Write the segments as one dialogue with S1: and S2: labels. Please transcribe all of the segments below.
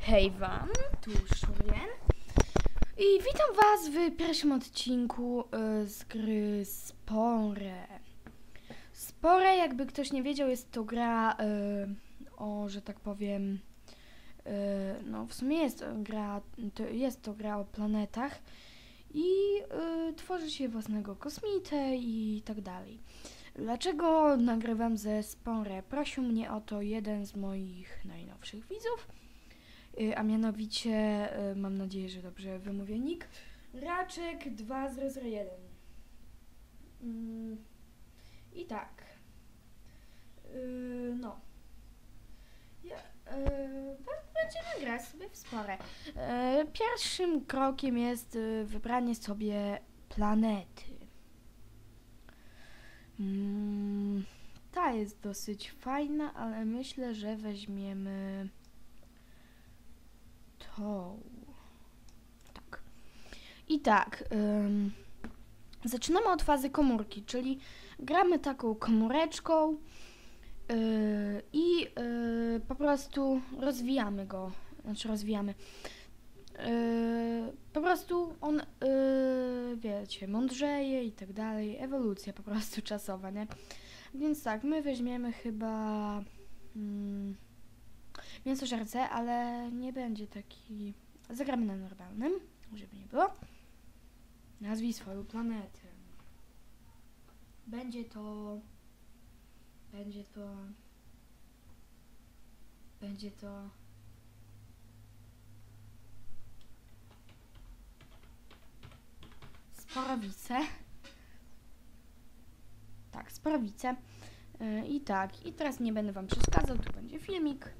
S1: Hej wam, tu Szurien. I witam was w pierwszym odcinku y, z gry Spore. Spore, jakby ktoś nie wiedział, jest to gra y, o, że tak powiem, y, no w sumie jest gra, to jest to gra o planetach i tworzy się własnego kosmitę i tak dalej. Dlaczego nagrywam ze Spore? Prosił mnie o to jeden z moich najnowszych widzów, y, a mianowicie, y, mam nadzieję, że dobrze wymówię nick, Raczek 2001. Mm, I tak. Y, no. Ja, będziemy grać sobie w Spore. Y, Pierwszym krokiem jest wybranie sobie planety. Mm, ta jest dosyć fajna, ale myślę, że weźmiemy tą. Tak. I tak. ym, zaczynamy od fazy komórki, czyli gramy taką komóreczką yy, i yy, po prostu rozwijamy go. Znaczy rozwijamy. Yy, po prostu on, yy, wiecie, mądrzeje i tak dalej. Ewolucja po prostu czasowa, nie? Więc tak, my weźmiemy chyba mm, mięsożerce, ale nie będzie taki... Zagramy na normalnym, żeby nie było. Nazwij swoją planetę. Będzie to... Będzie to... Będzie to... Sporowice. Tak, sporowice. Yy, I tak, i teraz nie będę Wam przeszkadzał, tu będzie filmik.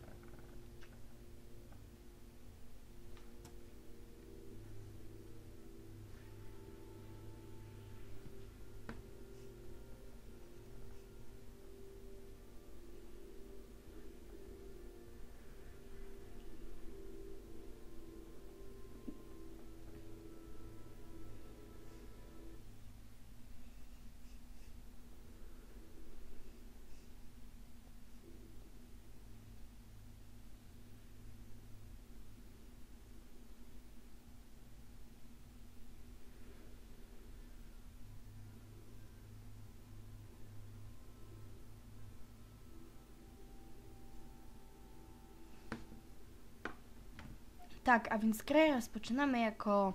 S1: Tak, a więc grę rozpoczynamy jako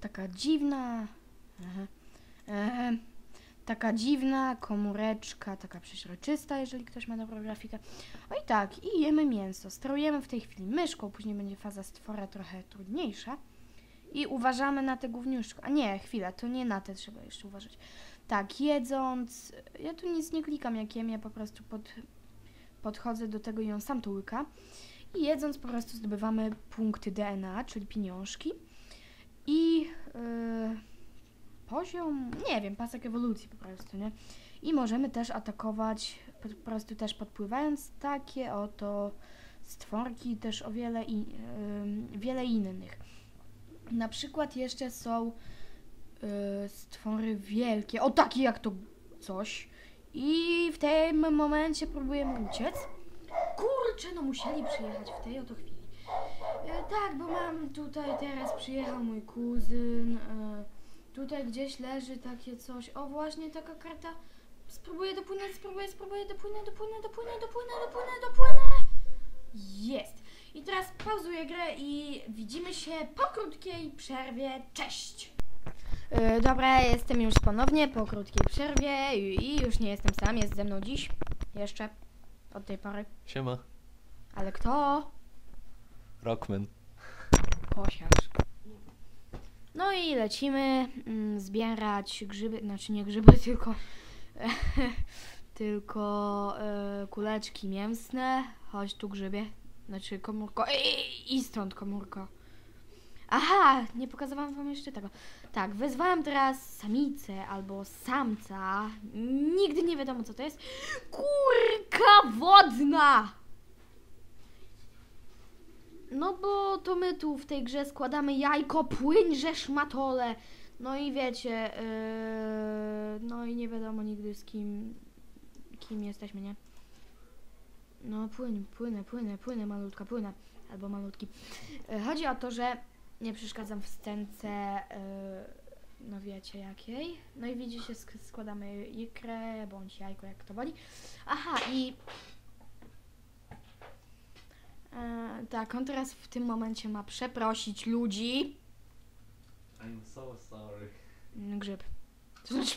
S1: taka dziwna. Aha, e, taka dziwna komóreczka, taka przeźroczysta, jeżeli ktoś ma dobrą grafikę. O i tak, i jemy mięso. Sterujemy w tej chwili myszką, później będzie faza stwora trochę trudniejsza. I uważamy na te gówniuszko. A nie, chwila, to nie na te trzeba jeszcze uważać. Tak, jedząc. Ja tu nic nie klikam jak jem, ja po prostu pod, podchodzę do tego i on sam to łyka. I jedząc po prostu zdobywamy punkty DNA, czyli pieniążki. I yy, poziom, nie wiem, pasek ewolucji po prostu, nie? I możemy też atakować, po prostu też podpływając takie oto stworki, też o wiele, i, yy, wiele innych. Na przykład jeszcze są yy, stwory wielkie, o takie jak to coś. I w tym momencie próbujemy uciec. Kurczę, no musieli przyjechać w tej oto chwili. E, tak, bo mam tutaj teraz przyjechał mój kuzyn. E, tutaj gdzieś leży takie coś. O, właśnie taka karta. Spróbuję dopłynąć, spróbuję, spróbuję, dopłynę, dopłynę, dopłynę, dopłynę, dopłynę, dopłynę. Jest. I teraz pauzuję grę i widzimy się po krótkiej przerwie. Cześć! E, dobra, jestem już ponownie po krótkiej przerwie i, i już nie jestem sam, jest ze mną dziś. Jeszcze. Od tej pory.
S2: Siema.
S1: Ale kto?
S2: Rockman.
S1: Kosiarz. No i lecimy mm, zbierać grzyby, znaczy nie grzyby, tylko tylko e, kuleczki mięsne. Chodź tu grzybie. Znaczy komórko. Ej, I stąd komórko. Aha, nie pokazywałam wam jeszcze tego. Tak, wezwałam teraz samicę albo samca. Nigdy nie wiadomo co to jest. Kurka wodna! No bo to my tu w tej grze składamy jajko, płyń, szmatole. No i wiecie, yy, no i nie wiadomo nigdy z kim, kim jesteśmy, nie? No płyn, płynę, płynę, płynę, malutka, płynę. Albo malutki. E, Chodzi o to, że nie przeszkadzam w scence, e, no wiecie jakiej. No i widzicie, sk- składamy ikrę, bądź jajko, jak to woli. Aha, i... E, tak, on teraz w tym momencie ma przeprosić ludzi.
S2: I'm so sorry.
S1: Grzyb. To znaczy...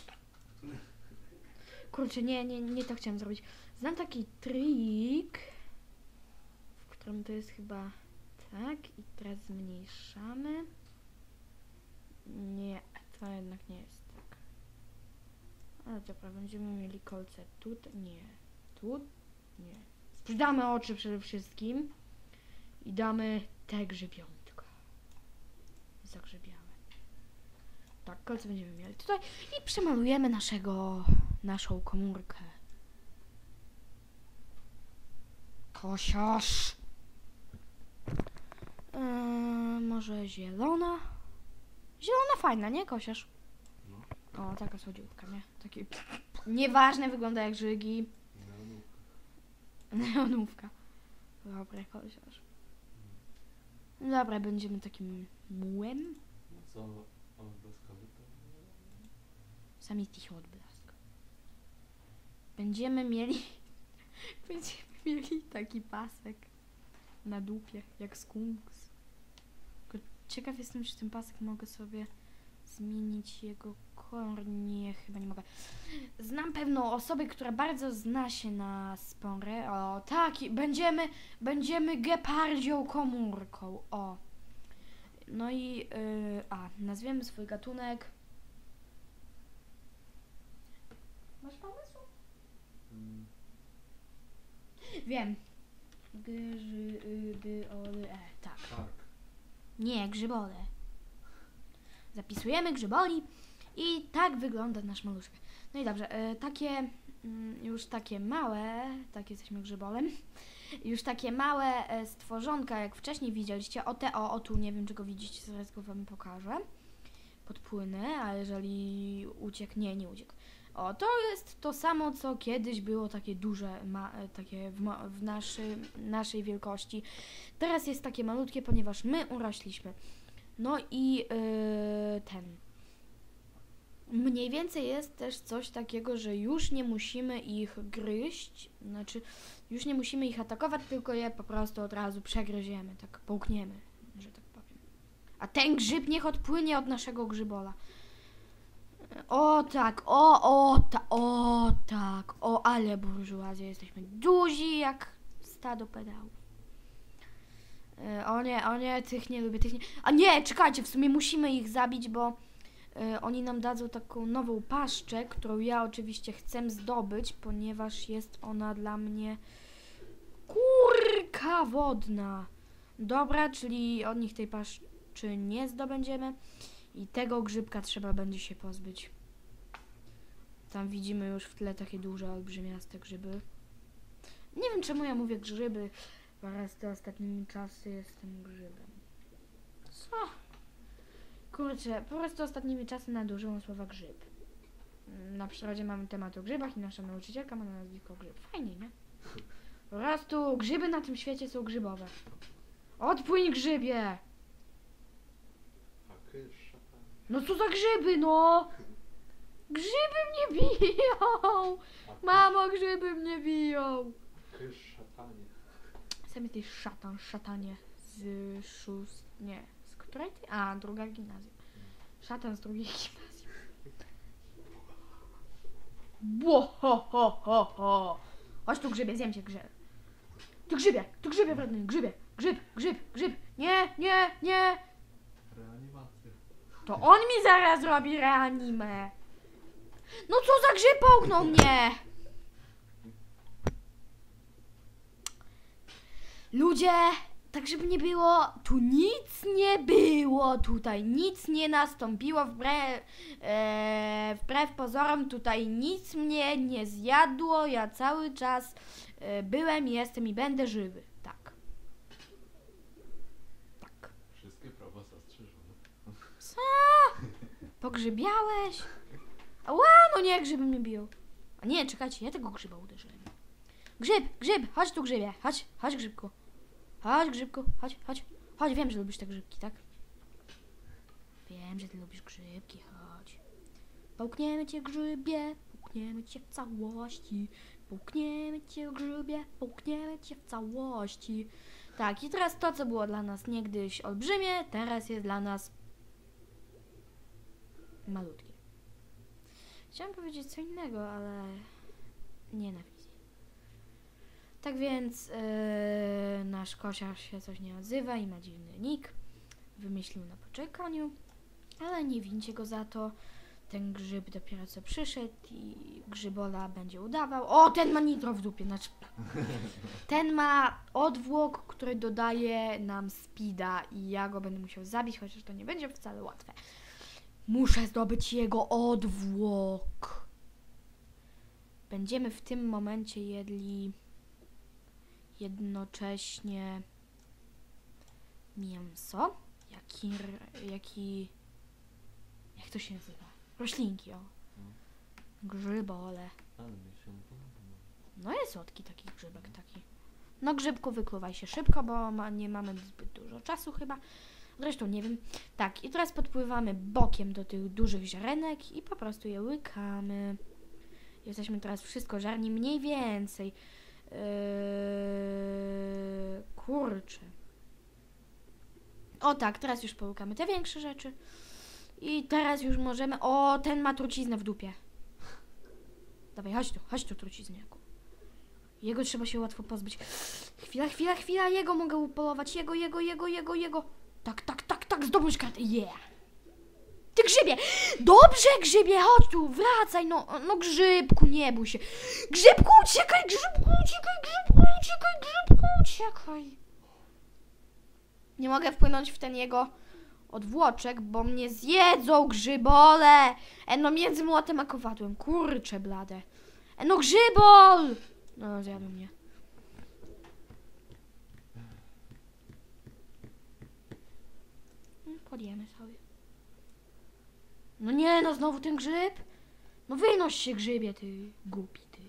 S1: Kurczę, nie, nie, nie to chciałam zrobić. Znam taki trik, w którym to jest chyba tak i teraz zmniejszamy. Nie, to jednak nie jest tak. Ale dobra, będziemy mieli kolce tu, nie, tu, nie. Sprzedamy oczy przede wszystkim i damy te grzybiątka. Zagrzebiałe. Tak, kolce będziemy mieli tutaj i przemalujemy naszego, naszą komórkę. Kosiarz. Eee, może zielona? Zielona fajna, nie kosiarz? O, taka słodziutka, nie? Taki nieważne, wygląda jak żygi. Neonówka. Dobra, kosiarz. Dobra, będziemy takim mułem.
S2: No co, odblaskowy to?
S1: Sam jest ich odblask. Będziemy mieli. Będziemy mieli taki pasek na dupie, jak skunks. Tylko ciekaw jestem, czy ten pasek mogę sobie zmienić jego kolor. Nie, chyba nie mogę. Znam pewną osobę, która bardzo zna się na spory. O, tak, będziemy, będziemy gepardzią komórką. O. No i, yy, a, nazwiemy swój gatunek. Masz pomysł?
S2: Mm,
S1: Wiem. E, tak.
S2: tak.
S1: Nie, grzybole. Zapisujemy grzyboli i tak wygląda nasz maluszek. No i dobrze, e, takie mm, już takie małe, tak jesteśmy grzybolem, już takie małe e, stworzonka, jak wcześniej widzieliście, o te, o, o tu, nie wiem czego widzicie, zaraz go wam pokażę. Podpłynę, a jeżeli uciekł, nie, nie uciekł. O, to jest to samo, co kiedyś było takie duże, ma, e, takie w, w naszy, naszej wielkości. Teraz jest takie malutkie, ponieważ my urośliśmy. No i yy, ten. Mniej więcej jest też coś takiego, że już nie musimy ich gryźć, znaczy już nie musimy ich atakować, tylko je po prostu od razu przegryziemy, tak połkniemy, że tak powiem. A ten grzyb niech odpłynie od naszego grzybola. O tak, o, o, ta, o tak, o, ale burżuazja, jesteśmy duzi jak stado pedałów. E, O nie, o nie, tych nie lubię, tych nie. A nie, czekajcie, w sumie musimy ich zabić, bo e, oni nam dadzą taką nową paszczę, którą ja oczywiście chcę zdobyć, ponieważ jest ona dla mnie kurka wodna. Dobra, czyli od nich tej paszczy nie zdobędziemy i tego grzybka trzeba będzie się pozbyć. Tam widzimy już w tle takie duże, olbrzymiaste grzyby. Nie wiem czemu ja mówię grzyby, Teraz te ostatnimi czasy jestem grzybem. Co? Kurczę, po prostu ostatnimi czasy nadużyłam słowa grzyb. Na przyrodzie mamy temat o grzybach i nasza nauczycielka ma na nazwisko grzyb. Fajnie, nie? Po prostu grzyby na tym świecie są grzybowe. Odpłyń grzybie!
S2: A kysz, szatan.
S1: No co za grzyby, no! Grzyby mnie biją! Mamo, grzyby mnie biją!
S2: Kysz, szatanie.
S1: Sam jesteś szatan, szatanie z szóst... nie, z której ty? A, druga gimnazjum. Szatan z drugiej gimnazjum. Bo, ho, ho, ho, ho. Chodź tu grzybie, zjem cię grzyb. Tu grzybie, tu grzybie, wredny, grzybie, grzyb, grzyb, grzyb. Nie, nie, nie.
S2: Reanimacja.
S1: To on mi zaraz robi reanimę. No co za grzyb połknął mnie? Ludzie, tak żeby nie było, tu nic nie było tutaj, nic nie nastąpiło wbrew, e, wbrew pozorom, tutaj nic mnie nie zjadło, ja cały czas e, byłem, jestem i będę żywy, tak. Tak.
S2: Wszystkie prawa zastrzeżone.
S1: Co? Pogrzybiałeś? Ła, no nie, grzyby mnie biją. A nie, czekajcie, ja tego grzyba uderzyłem. Grzyb, grzyb, chodź tu grzybie, chodź, chodź grzybku. Chodź grzybku, chodź, chodź. Chodź, wiem, że lubisz te grzybki, tak? Wiem, że ty lubisz grzybki, chodź. Połkniemy cię grzybie, połkniemy cię w całości. Połkniemy cię grzybie, połkniemy cię w całości. Tak, i teraz to, co było dla nas niegdyś olbrzymie, teraz jest dla nas malutkie. Chciałam powiedzieć co innego, ale nie na wizji. Tak więc yy, nasz kosiarz się coś nie odzywa i ma dziwny nick. Wymyślił na poczekaniu, ale nie wincie go za to. Ten grzyb dopiero co przyszedł i grzybola będzie udawał. O, ten ma nitro w dupie, znaczy ten ma odwłok, który dodaje nam speeda i ja go będę musiał zabić, chociaż to nie będzie wcale łatwe. Muszę zdobyć jego odwłok. Będziemy w tym momencie jedli jednocześnie mięso, jak i, jak i jak to się nazywa? Roślinki, o. Grzybole. No jest słodki taki grzybek taki. No grzybku wykluwaj się szybko, bo ma, nie mamy zbyt dużo czasu chyba. Zresztą nie wiem. Tak, i teraz podpływamy bokiem do tych dużych ziarenek i po prostu je łykamy. Jesteśmy teraz wszystko żarni mniej więcej. Yy, kurczę. O tak, teraz już połykamy te większe rzeczy. I teraz już możemy... O, ten ma truciznę w dupie. Dawaj, chodź tu, chodź tu, trucizniaku. Jego trzeba się łatwo pozbyć. Chwila, chwila, chwila, jego mogę upolować. Jego, jego, jego, jego, jego. Tak, tak, tak, tak, zdobądź kartę. Yeah. Ty grzybie! Dobrze, grzybie, chodź tu, wracaj, no, no grzybku, nie bój się. Grzybku, uciekaj, grzybku, uciekaj, grzybku, uciekaj, grzybku, uciekaj. Nie mogę wpłynąć w ten jego odwłoczek, bo mnie zjedzą grzybole. E no między młotem a kowadłem, kurcze blade. E no grzybol! No zjadł mnie. Mm, Podjemy sobie. No nie, no znowu ten grzyb? No wynoś się grzybie, ty głupi, ty.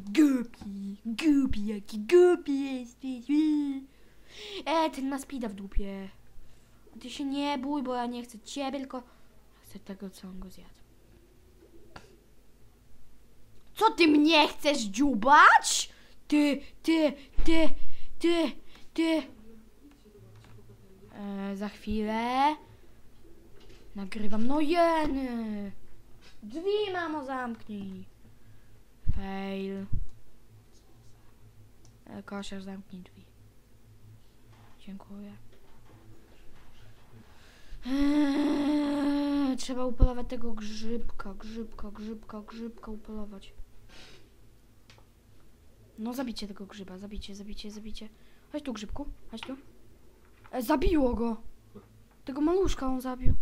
S1: Głupi, głupi, jaki głupi jesteś. E, ten ma spida w dupie. Ty się nie bój, bo ja nie chcę ciebie, tylko chcę tego, co on go zjadł. Co ty mnie chcesz dziubać? Ty, ty, ty, ty, ty. E, za chwilę. Nagrywam. No jeny. Drzwi, mamo, zamknij. Fail. E, kosiarz, zamknij drzwi. Dziękuję. Eee, trzeba upolować tego grzybka, grzybka, grzybka, grzybka upolować. No zabicie tego grzyba, zabicie, zabicie, zabicie. Chodź tu grzybku, chodź tu. E, zabiło go. Tego maluszka on zabił.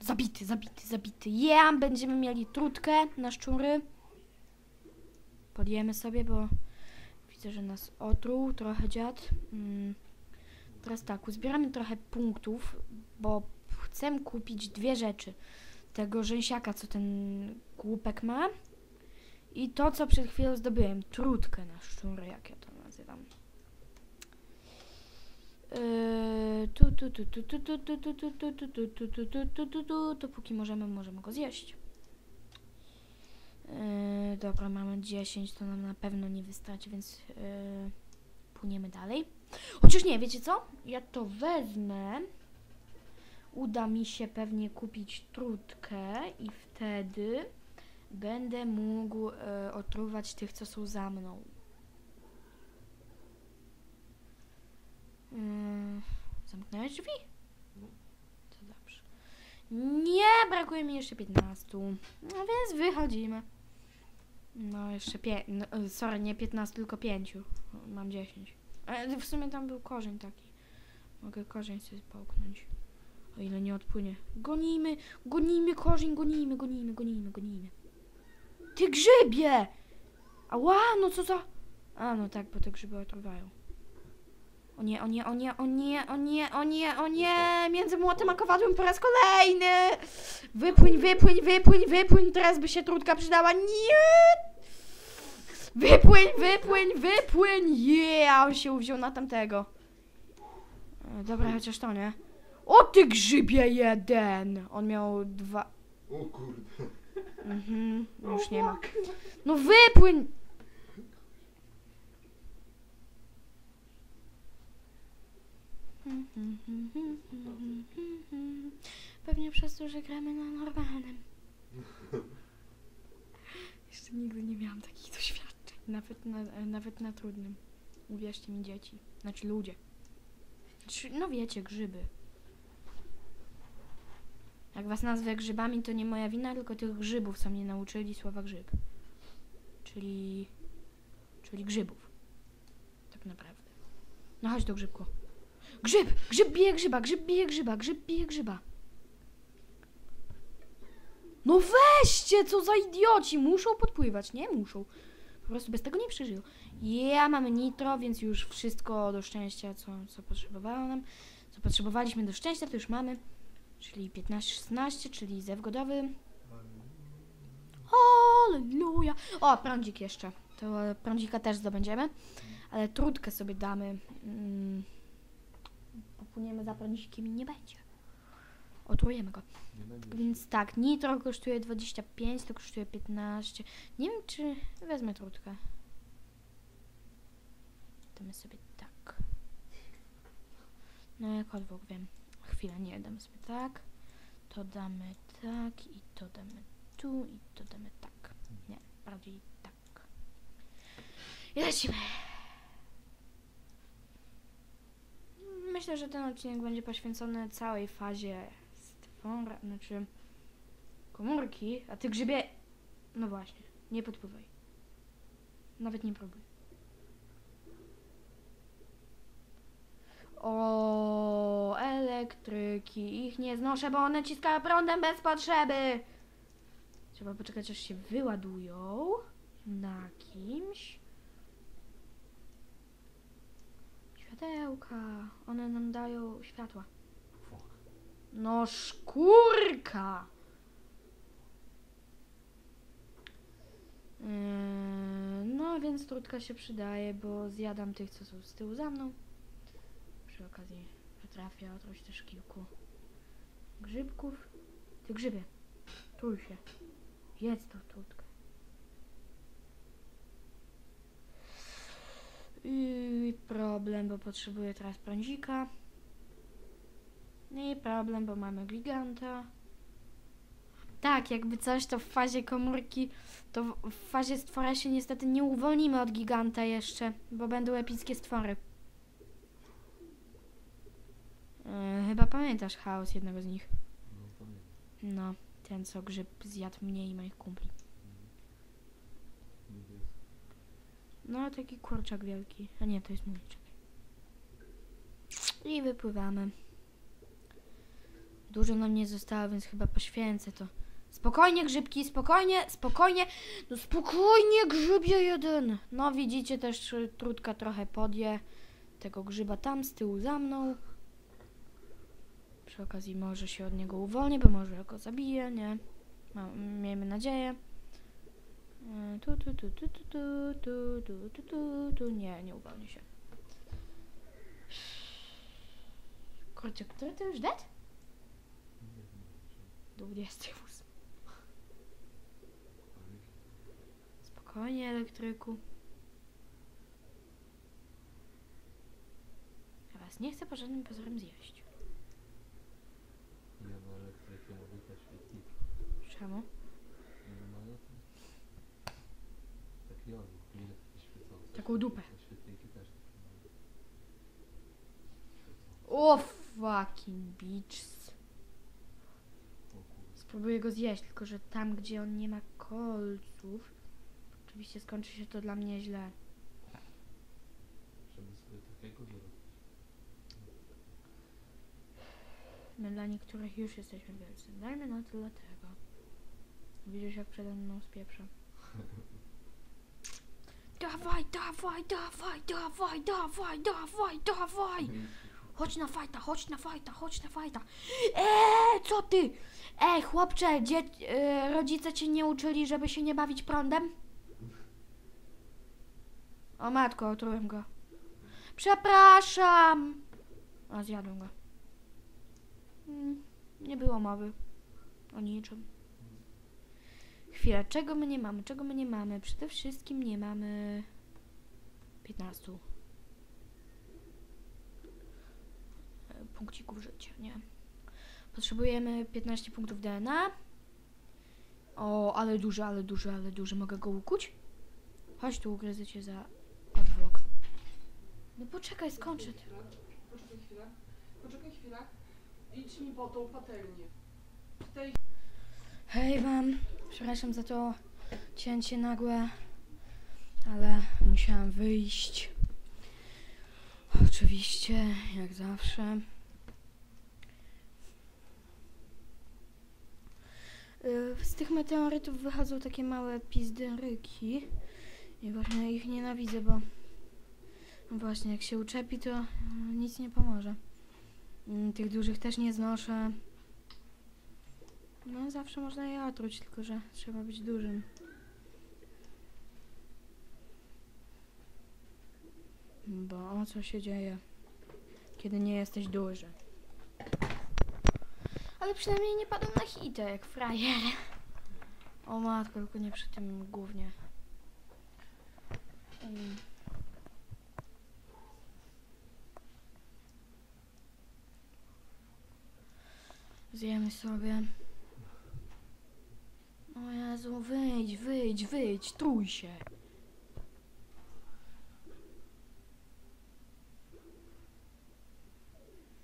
S1: Zabity, zabity, zabity. Ja, będziemy mieli trutkę na szczury. Podjemy sobie, bo widzę, że nas otruł trochę dziad. Mm. Teraz tak, uzbieramy trochę punktów, bo chcę kupić dwie rzeczy. Tego rzęsiaka, co ten głupek ma i to, co przed chwilą zdobyłem. Trutkę na szczury, jak ja to nazywam. Yy, tu, tu, tu, tu, tu, tu, tu, tu, tu, tu, tu, możemy, możemy go zjeść. Yy, dobra, mamy 10, to nam na pewno nie wystarczy, więc yy, płyniemy dalej. Chociaż nie, wiecie co? Ja to wezmę. Uda mi się pewnie kupić trutkę i wtedy będę mógł e, otruwać tych, co są za mną. Mm, zamknąłeś drzwi?
S2: No.
S1: To dobrze. Nie, brakuje mi jeszcze 15. No więc wychodzimy. No jeszcze 5. No, e, sorry, nie 15, tylko 5. Mam 10. Ale w sumie tam był korzeń taki. Mogę korzeń sobie połknąć. O ile nie odpłynie. Gonimy, gonimy korzeń, gonimy, gonimy, gonimy, gonimy. Ty grzybie! Ała, no co za... A, no tak, bo te grzyby otruwają. O nie, o nie, o nie, o nie, o nie, o nie, o nie! Między młotem a kowadłem po raz kolejny! Wypłyń, wypłyń, wypłyń, wypłyń! Teraz by się trutka przydała. Nie! Wypłyń, wypłyń, wypłyń! Yeah! On się uwziął na tamtego. E, Dobra, chociaż to nie. O ty grzybie jeden! On miał dwa...
S2: O kurde.
S1: Mhm, już nie ma. No wypłyń! Pewnie przez to, że gramy na normalnym. Jeszcze nigdy nie miałam takich doświadczeń. Nawet na, nawet na trudnym. Uwierzcie mi, dzieci. Znaczy ludzie. Znaczy, No wiecie, grzyby. Jak was nazwę grzybami, to nie moja wina, tylko tych grzybów, co mnie nauczyli słowa grzyb. Czyli... Czyli grzybów. Tak naprawdę. No chodź do grzybku. Grzyb! Grzyb bije grzyba! Grzyb bije grzyba! Grzyb bije grzyba! No weźcie! Co za idioci! Muszą podpływać, nie? Muszą. Po prostu bez tego nie przeżyją. Ja mamy nitro, więc już wszystko do szczęścia, co, co potrzebowało nam. Co potrzebowaliśmy do szczęścia, to już mamy. Czyli 15-16, czyli zew godowy. Halleluja! O, prądzik jeszcze. To prądzika też zdobędziemy. Ale trudkę sobie damy. Mm. Popłyniemy za prądzikiem i nie będzie. Otrujemy go. Więc tak, nitro kosztuje 25, to kosztuje 15. Nie wiem, czy wezmę trudkę. Damy sobie tak. No jak odwrót, wiem. Chwilę, nie, damy sobie tak. To damy tak i to damy tu i to damy tak. Nie, bardziej tak. I lecimy. Myślę, że ten odcinek będzie poświęcony całej fazie stwora, znaczy komórki, a ty grzybie... No właśnie, nie podpływaj. Nawet nie próbuj. O, elektryki, ich nie znoszę, bo one ciskają prądem bez potrzeby. Trzeba poczekać, aż się wyładują na kimś. Światełka, one nam dają światła. No szkórka! Yy, No, więc trudka się przydaje, bo zjadam tych, co są z tyłu za mną. Przy okazji potrafię otruć też kilku grzybków. Ty grzybie, trój się. Jedz tą trudkę. I problem, bo potrzebuję teraz prądzika. I problem, bo mamy giganta. Tak, jakby coś, to w fazie komórki, to w- fazie stwora się niestety nie uwolnimy od giganta jeszcze, bo będą epickie stwory. Yy, chyba pamiętasz chaos jednego z nich.
S2: No.
S1: No, ten co grzyb zjadł mnie i moich kumpli. No, taki kurczak wielki. A nie, to jest muliczek. I wypływamy. Dużo nam nie zostało, więc chyba poświęcę to. Spokojnie, grzybki, spokojnie, spokojnie. No spokojnie, grzybie jeden. No widzicie też, trudka trochę podje tego grzyba tam z tyłu za mną. Przy okazji może się od niego uwolnię, bo może go zabije, nie? Ma, miejmy nadzieję. E, Tu, tu, tu, tu, tu, tu, tu, tu, tu, tu, tu. Nie, nie uwolni się. Kurczę, który to już dead?
S2: Nie wiem. czy-
S1: 28.
S2: ale-
S1: Spokojnie, elektryku. Ja was nie chcę po żadnym pozorem zjeść.
S2: Ja na elektrykę mogę też świetlik.
S1: Czemu?
S2: Nie mają tam. Taki on, nie taki świecący.
S1: Taką dupę. O fucking bitch.
S2: O kurde.
S1: Spróbuję go zjeść, tylko że tam, gdzie on nie ma kolców, oczywiście skończy się to dla mnie źle. My dla niektórych już jesteśmy wielcy. Dajmy na tyle tego. Widzisz, jak przede mną spieprza. Dawaj, dawaj, dawaj, dawaj, dawaj, dawaj, dawaj! Chodź na fajta, chodź na fajta, chodź na fajta. Eee, co ty? Ej, chłopcze, e, rodzice cię nie uczyli, żeby się nie bawić prądem? O matko, otrułem go. Przepraszam! A zjadłem go. Mm, Nie było mowy o niczym. Chwila, czego my nie mamy? Czego my nie mamy? Przede wszystkim nie mamy 15 e, punkcików życia, nie? Potrzebujemy 15 punktów DNA. O, ale duży, ale duży, ale duży. Mogę go ukuć? Chodź tu, ugryzę cię za odwłok. No poczekaj, skończę.
S3: Poczekaj chwilę. Poczekaj chwilę. Idź mi po tą patelnię. Tej
S1: Hej wam, przepraszam za to cięcie nagłe, ale musiałam wyjść. Oczywiście, jak zawsze. Y, Z tych meteorytów wychodzą takie małe pizderyki i właśnie ich nienawidzę, bo właśnie jak się uczepi, to y, nic nie pomoże. Mm, Tych dużych też nie znoszę. No, zawsze można je otruć, tylko że trzeba być dużym. Bo o co się dzieje, kiedy nie jesteś duży? Ale przynajmniej nie padłem na hitę, jak frajer. O matko, tylko nie przy tym głównie. Mm. Zjemy sobie. Jezu, wyjdź, wyjdź, wyjdź, trój się.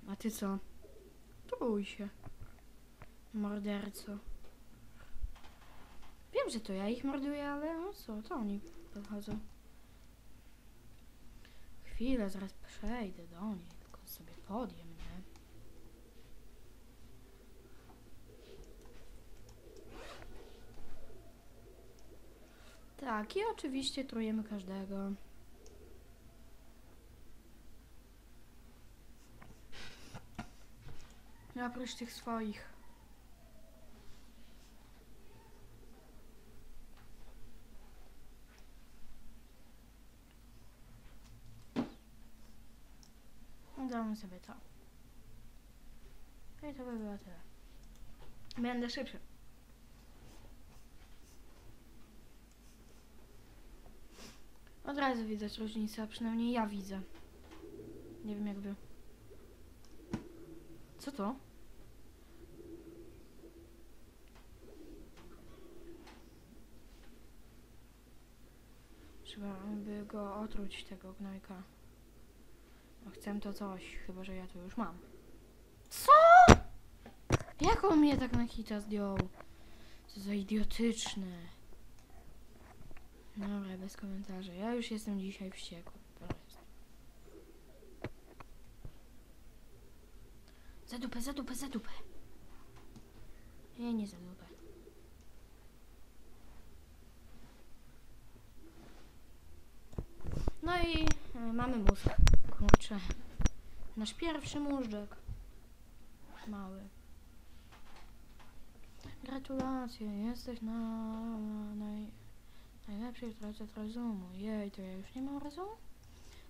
S1: A ty co? Trój się. Morderco. Wiem, że to ja ich morduję, ale no co, to oni podchodzą. Chwilę, zaraz przejdę do niej, tylko sobie podjem, nie? Tak, i oczywiście trujemy każdego. Oprócz tych swoich. Damy sobie to. I to by było tyle. Będę szybszy. Od razu widać różnicę, a przynajmniej ja widzę. Nie wiem jak wy. Co to? Trzeba by go otruć, tego gnojka. No chcę to coś, chyba że ja to już mam. Co? Jak on mnie tak na hita zdjął? Co za idiotyczne. Dobra, bez komentarzy. Ja już jestem dzisiaj wściekły. Za dupę, za dupę, za dupę. Nie, nie za dupę. No i e, mamy mózg. Kurczę. Nasz pierwszy móżdżek. Mały. Gratulacje, jesteś na naj, najlepszej drodze rozumu. Jej, to ja już nie mam rozumu?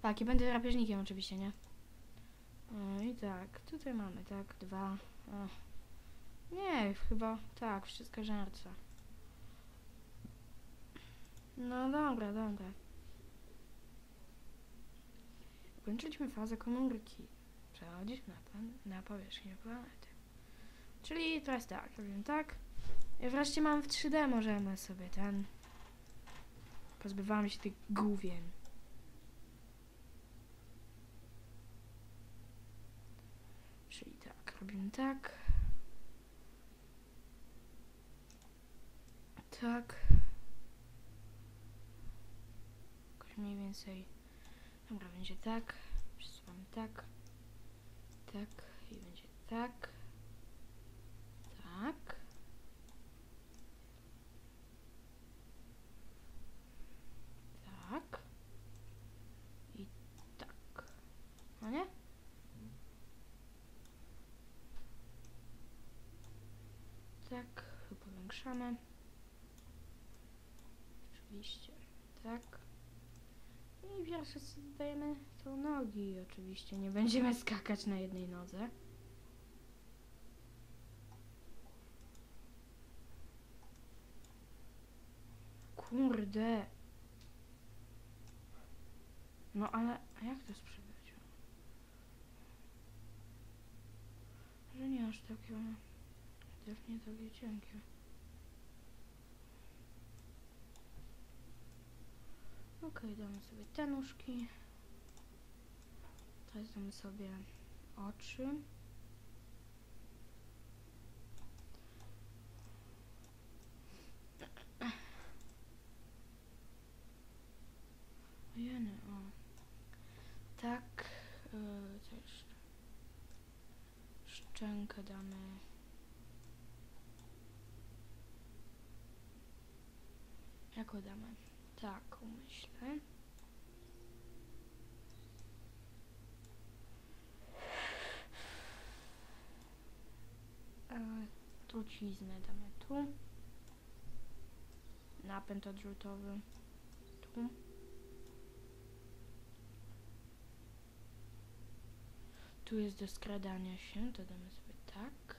S1: Tak, i będę drapieżnikiem oczywiście, nie? E, I tak, tutaj mamy, tak, dwa. Ach. Nie, chyba tak, wszystko żarca. No dobra, dobra. Kończyliśmy fazę komórki. Przechodzić na, na powierzchnię planety. Czyli teraz tak, robimy tak. I wreszcie mam w 3D, możemy sobie ten... Pozbywamy się tych główien. Czyli tak, robimy tak. Tak. Jakoś mniej więcej. Dobra, będzie tak. Przesuwamy tak. Tak. I będzie tak. Tak. Tak. I tak. No nie? Tak. Tu Oczywiście. Tak. I pierwsze co dodajemy to nogi. Oczywiście nie będziemy skakać na jednej nodze. Kurde. No ale a jak to sprzedać? Że nie aż takie, ale też nie takie cienkie. Okej, damy sobie te nóżki. Teraz damy sobie oczy. Ojeny, o. Tak, yy, co jeszcze? Szczękę damy. Jaką damy? Myślę. E, truciznę damy tu. Napęd odrzutowy tu. Tu jest do skradania się, to damy sobie tak.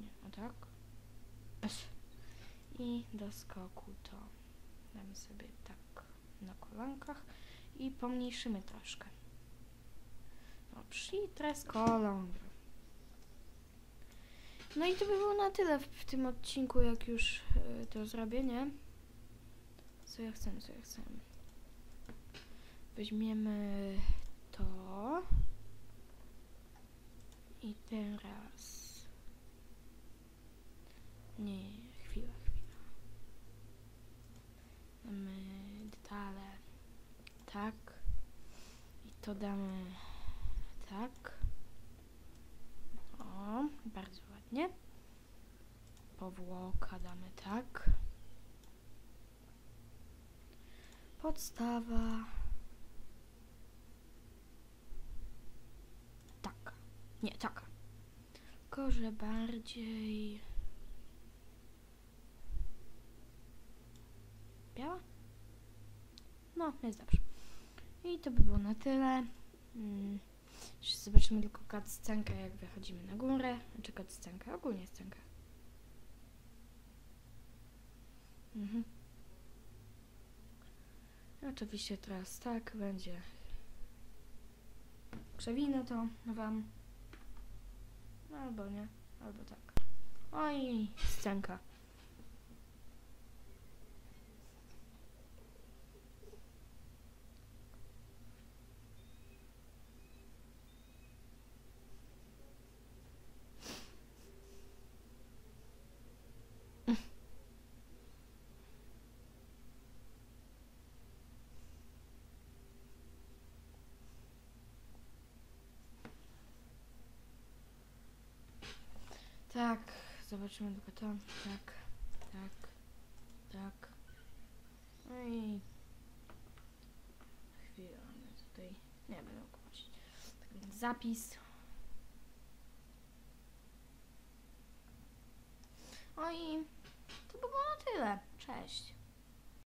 S1: Nie, o tak. I do skoku to damy sobie tak na kolankach i pomniejszymy troszkę. Dobrze, i teraz kolon. No i to by było na tyle w, w tym odcinku, jak już y, to zrobię, nie? Co ja chcę, co ja chcę. Weźmiemy to. I teraz. Nie, chwila, chwila. Damy detale. Tak. I to damy tak. O, bardzo ładnie. Powłoka damy tak. Podstawa. Tak. Nie, tak. Tylko, bardziej... Biała? No, jest dobrze. I to by było na tyle. Mm. Jeszcze zobaczymy tylko cutscenkę, jak wychodzimy na górę. Znaczy cutscenkę, ogólnie scenkę. Mhm. Oczywiście teraz tak będzie. Przewinę to wam. Albo nie, albo tak. Oj, scenka. Tak, zobaczymy tylko to. Tak, tak, tak. No i chwilę, tutaj nie będę. Tak więc zapis. No i to by było na tyle. Cześć.